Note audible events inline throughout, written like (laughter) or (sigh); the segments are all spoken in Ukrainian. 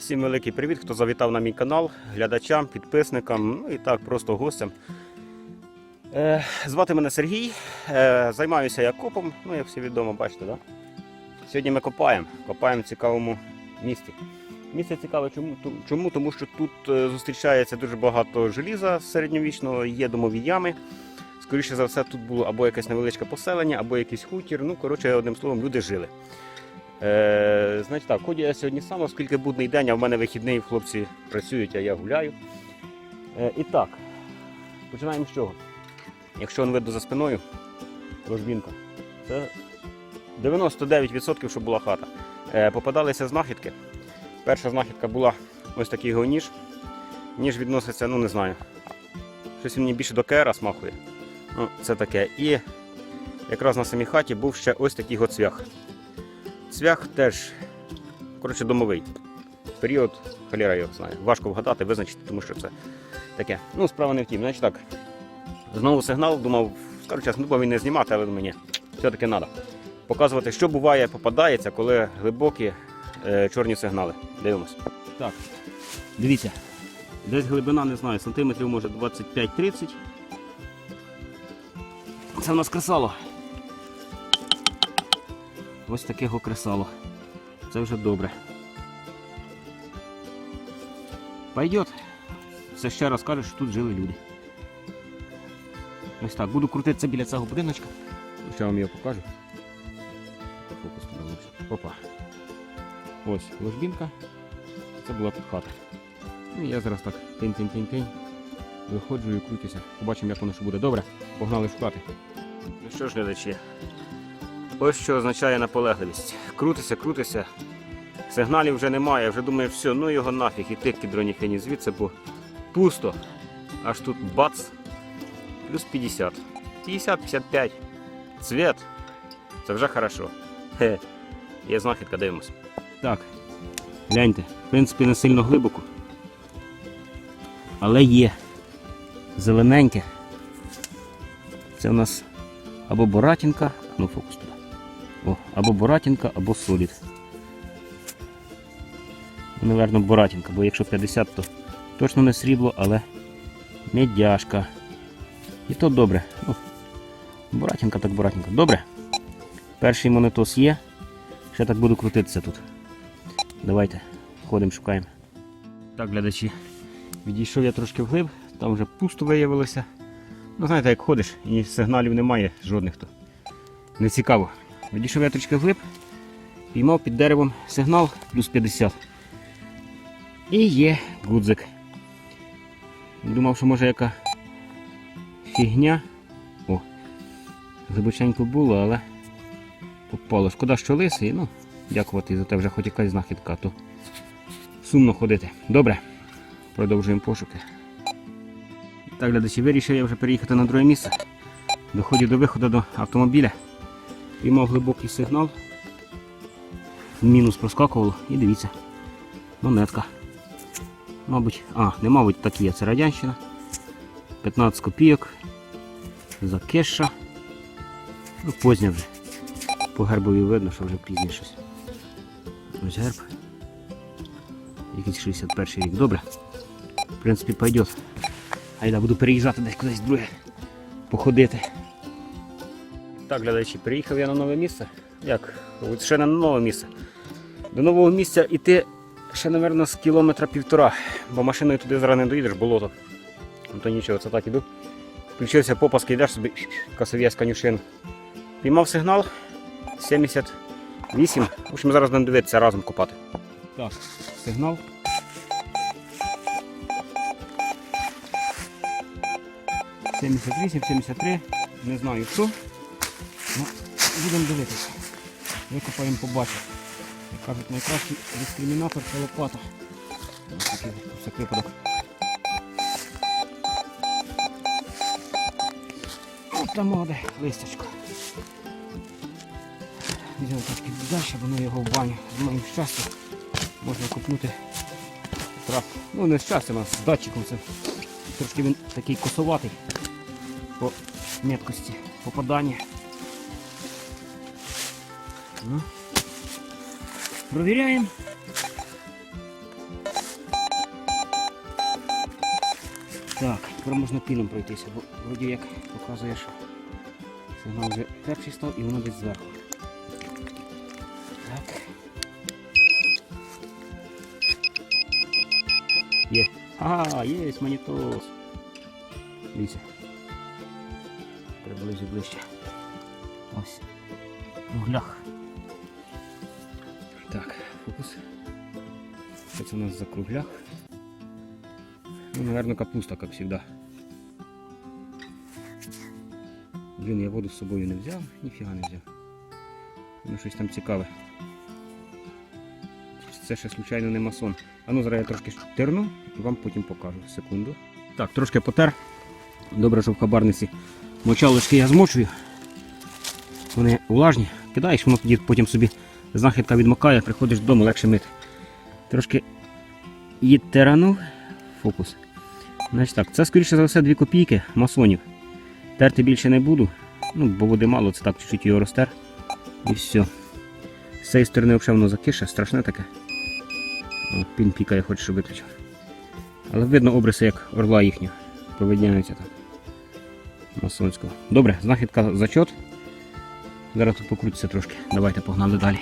Всім великий привіт, хто завітав на мій канал, глядачам, підписникам, ну і так, просто гостям. Е, звати мене Сергій, е, займаюся я копом, ну як всі відомо, бачите, да? Сьогодні ми копаємо, копаємо в цікавому місці. Місце цікаве чому? Чому? Тому що тут е, зустрічається дуже багато желіза середньовічного, є домові ями. Скоріше за все, тут було або якесь невеличке поселення, або якийсь хутір. Ну, коротше, одним словом, люди жили. Е, значить так, ходжу я сьогодні сам, оскільки будний день, а в мене вихідний, хлопці працюють, а я гуляю. Е, і так, починаємо з чого? Якщо он видно за спиною, ложбінка, це 99% що була хата. Е, попадалися знахідки. Перша знахідка була ось такий його ніж. Ніж відноситься, ну не знаю. Щось він мені більше до КР смахує. Ну, це таке. І якраз на самій хаті був ще ось такий от цвях. Теж, коротше, домовий. Період, холера його знає. Важко вгадати, визначити, тому що це таке. Ну, справа не в тім. Значить так. Знову сигнал, думав, коротше, думав він не знімати, але мені все-таки треба. Показувати, що буває, попадається, коли глибокі е, чорні сигнали. Дивимось. Так, дивіться. Десь глибина, не знаю, сантиметрів може 25-30. Це в нас кресало. Ось таке його кресало. Це вже добре. Пойдет. Це ще раз каже, що тут жили люди. Ось так, буду крутитися біля цього будиночка. Ще вам його покажу. Фокус туди. Опа. Ось ложбінка. Це була тут хата. Ну і я зараз так тинь-тинь-тинь-тинь. Виходжу і крутюся. Побачимо, як воно що буде добре. Погнали шукати. Ну що ж, глядачі, Ось що означає наполегливість. Крутися, крутися. Сигналів вже немає, вже думаю, все, ну його нафіг, і ти кідроніхені звідси, бо пусто. Аж тут бац. Плюс 50. 50-55. Цвет. Це вже хорошо. Хе. Є знахідка, дивимось. Так. Гляньте, в принципі, не сильно глибоко. Але є. Зелененьке. Це у нас або Боратінка, ну фокус туди. О, або Боратінка, або Солід. Ну, Наверно, Боратінка, бо якщо 50, то точно не срібло, але медяшка. І то добре. Ну, Боратінка так Боратінка. Добре. Перший монетос є. Ще так буду крутитися тут. Давайте, ходимо, шукаємо. Так, глядачі. Відійшов я трошки вглиб, там вже пусто виявилося. Ну, знаєте, як ходиш і сигналів немає жодних то. Не цікаво. Відійшов я трішки вглиб, піймав під деревом сигнал плюс 50. І є гудзик. Думав, що може яка фігня. О, глибоченько було, але попало. Шкода, що лисий, ну, дякувати за те вже хоч якась знахідка, то сумно ходити. Добре, продовжуємо пошуки. Так, глядачі, вирішив я вже переїхати на друге місце. Доходжу до виходу до автомобіля. Піймав глибокий сигнал. Мінус проскакувало і дивіться. Монетка. Мабуть, а, не мабуть, так є. Це радянщина. 15 копійок. Закеша. Ну, позня вже. По гербові видно, що вже пізніше щось. Ось герб. Якийсь 61 рік. Добре. В принципі, пойдет. Айда буду переїжджати десь кудись друге. Походити. Так, глядачі, приїхав я на нове місце. Як? Ще не на нове місце. До нового місця йти ще, мабуть, з кілометра півтора, бо машиною туди зараз не доїдеш, болото. Ну то нічого, це так іду. Включився попаски, йдеш собі косов'язь конюшин. Піймав сигнал 78. В общем, зараз будемо дивитися разом копати. Так, сигнал. Сімдесят вісім, сімдесят три, не знаю що. Ну, будемо дивитися. Викопаємо побачимо. Як кажуть, найкращий дискримінатор це лопата. Ось такий всяк випадок. От там молоде листочко. Візьмемо трошки далі, воно його в баню. З моїм щастям можна купнути трап. Ну не з щастям, а з датчиком це. Трошки він такий косоватий по меткості попадання. Ну. Провіряємо. Так, тепер можна піном пройтися, бо вроді як показує, сигнал вже перший став і воно десь зверху. Так. Є. Ага, є манітос. Дивіться. Приблизу ближче. Ось. Ну, Углях. Так, фокус. Це у нас за круглях? Ну, наверное, капуста, как всегда. Блін, я воду з собою не взяв, ніфіга не взяв. Ну, щось там цікаве. Це ще случайно не масон. А ну зараз я трошки терну і вам потім покажу. Секунду. Так, трошки потер. Добре, що в хабарниці мочалочки я змочую. Вони влажні. Кидаєш, воно тоді потім собі знахідка відмокає, приходиш додому, легше мити. Трошки її теранув. Фокус. Значить так, це скоріше за все 2 копійки масонів. Терти більше не буду. Ну, бо води мало, це так чуть-чуть його розтер. І все. З цієї сторони взагалі воно закише, страшне таке. О, пін пікає, хоче, щоб виключив. Але видно обриси, як орла їхнього. Провидняються так. Масонського. Добре, знахідка зачот. Зараз тут покрутиться трошки. Давайте погнали далі.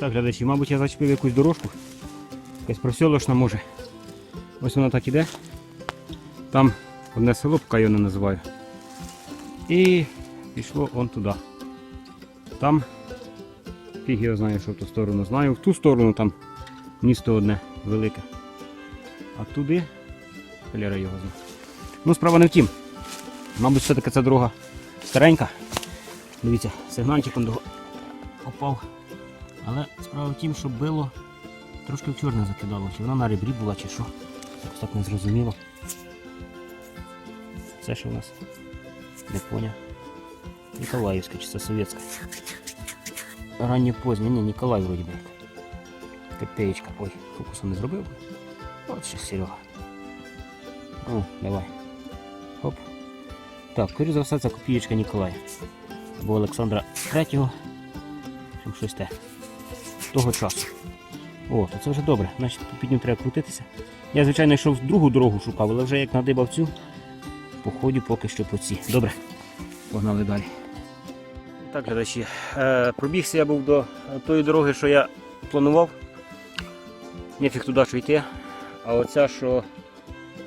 Так, глядачі, мабуть, я зачепив якусь дорожку. Якась просьолошна може. Ось вона так іде. Там одне село, поки його не називаю. І пішло он туди. Там фіг його знає, що в ту сторону знаю. В ту сторону там місто одне велике. А туди Халяра його знає. Ну, справа не в тім. Мабуть, все-таки ця дорога старенька. Дивіться, сигнальчик он до- попав. Але справа в тім, що било трошки в чорне закидало. Чи вона на ребрі була, чи що. Якось так не зрозуміло. Це що у нас? Не поняв. Ніколаївська чи це совєтська? Раннє позднє, ні, Ніколай вроді би. Копеєчка. Ой, фокусом не зробив. От ще Серега. О, давай. Хоп. Так, скоріше за все, це копієчка Ніколая. Або Олександра Третього. Щось те. Того часу. О, то це вже добре. Значить, під ним треба крутитися. Я, звичайно, йшов другу дорогу шукав, але вже як надибав цю, походю поки що по цій. Добре, погнали далі. Так, глядачі, е, пробігся я був до тої дороги, що я планував. Нефіг туди що йти. А оця, що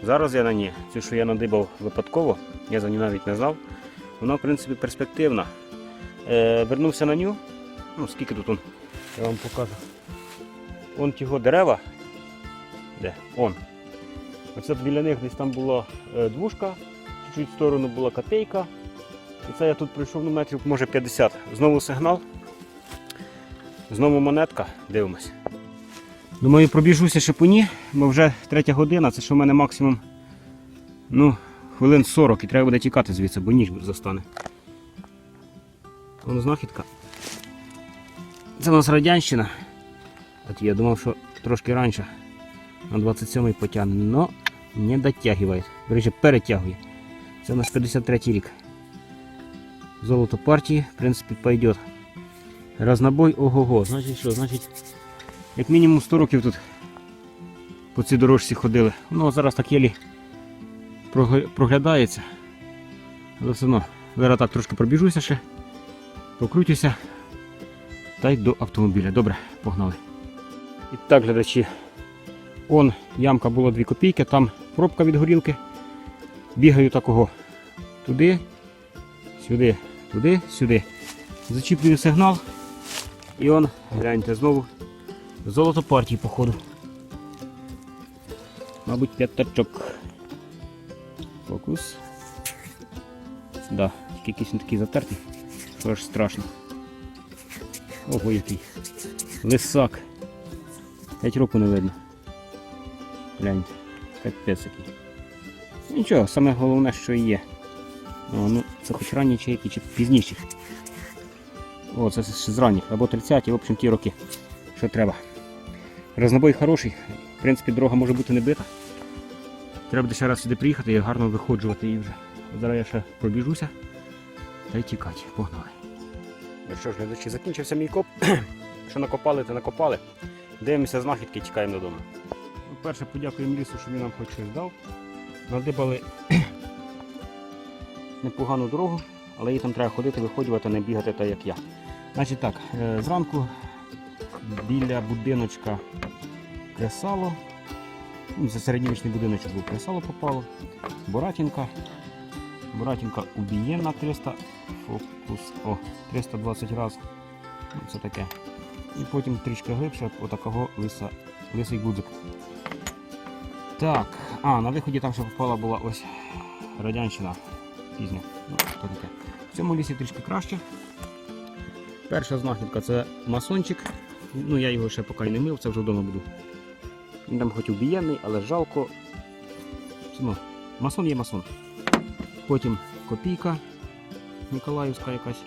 зараз я на ній, цю, що я надибав випадково, я за ній навіть не знав, вона в принципі перспективна. Е, вернувся на ню. Ну, скільки тут он, я вам покажу. Вон ті дерева. Де? Он. Оце біля них десь там була е, двушка, чуть-чуть в сторону була копейка. І це я тут пройшов ну, метрів, може 50. Знову сигнал. Знову монетка. Дивимось. Думаю, пробіжуся ще по ній, бо вже третя година, це що в мене максимум ну, хвилин 40 і треба буде тікати звідси, бо ніч застане. Вон знахідка. Це у нас радянщина. От я думав, що трошки раніше на 27-й потягне, но не дотягує. Речі, перетягує. Це у нас 53 рік. Золото партії, в принципі, пойдет. Разнобой ого-го. Значить що? Значить, як мінімум 100 років тут по цій дорожці ходили. Ну, зараз так єлі проглядається. Але все одно, зараз так трошки пробіжуся ще, покрутюся та й до автомобіля. Добре, погнали. І так, глядачі, он ямка була 2 копійки, там пробка від горілки. Бігаю такого туди, сюди, туди, сюди. Зачіплюю сигнал. І он, гляньте, знову золото партії, походу. Мабуть, п'ятачок. Фокус. Да, тільки якийсь він такий затертий, що страшно. Ого, який. Лисак. 5 років не видно. Гляньте. Капець який. Нічого, саме головне, що є. О, ну, це хоч ранні чи які, чи пізніші. О, це з ранніх, або 30-ті, в общем, ті роки, що треба. Рознобой хороший, в принципі, дорога може бути не бита. Треба буде ще раз сюди приїхати і гарно виходжувати її вже. Зараз я ще пробіжуся та й тікати. Погнали. Ну що ж, глядачі, закінчився мій коп. (clears throat) Що накопали, то накопали. Дивимося знахідки і тікаємо додому. Перше подякуємо лісу, що він нам хоч щось дав. Надибали (clears throat) непогану дорогу, але їй там треба ходити, виходювати, не бігати так, як я. Значить так, е, зранку біля будиночка кресало. Ну, Це середньовічний будиночок був кресало попало. Боратінка. Боратінка убієнна 300 фокус. О, 320 раз. Ну, Це таке. І потім трішки глибше, отакого лиса, лисий гудзик. Так, а, на виході там ще попала була ось радянщина пізня. Ну, то таке. В цьому лісі трішки краще. Перша знахідка це масончик. Ну, я його ще поки не мив, це вже вдома буду. Він там хоч убієнний, але жалко. Ну, масон є масон. Потім копійка Миколаївська якась.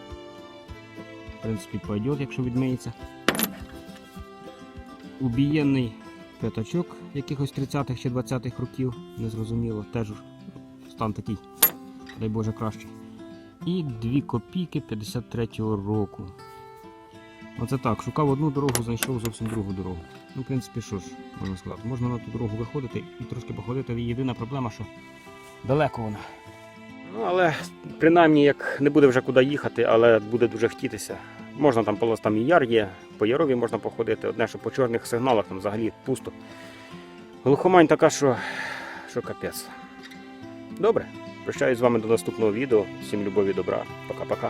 В принципі, пойдет, якщо відмиється. Убієнний п'ятачок якихось 30-х чи 20-х років, незрозуміло, теж стан такий, дай Боже краще. І 2 копійки 53-го року. Оце так, шукав одну дорогу, знайшов зовсім другу дорогу. Ну, в принципі, що ж, можна сказати, можна на ту дорогу виходити і трошки походити. Єдина проблема, що далеко вона. Ну, але принаймні, як не буде вже куди їхати, але буде дуже хотітися. Можна там полос, там і яр є, по ярові можна походити. Одне, що по чорних сигналах там взагалі пусто. Глухомань така, що, що капець. Добре. Прощаюсь з вами до наступного відео. Всім любові, добра. Пока-пока.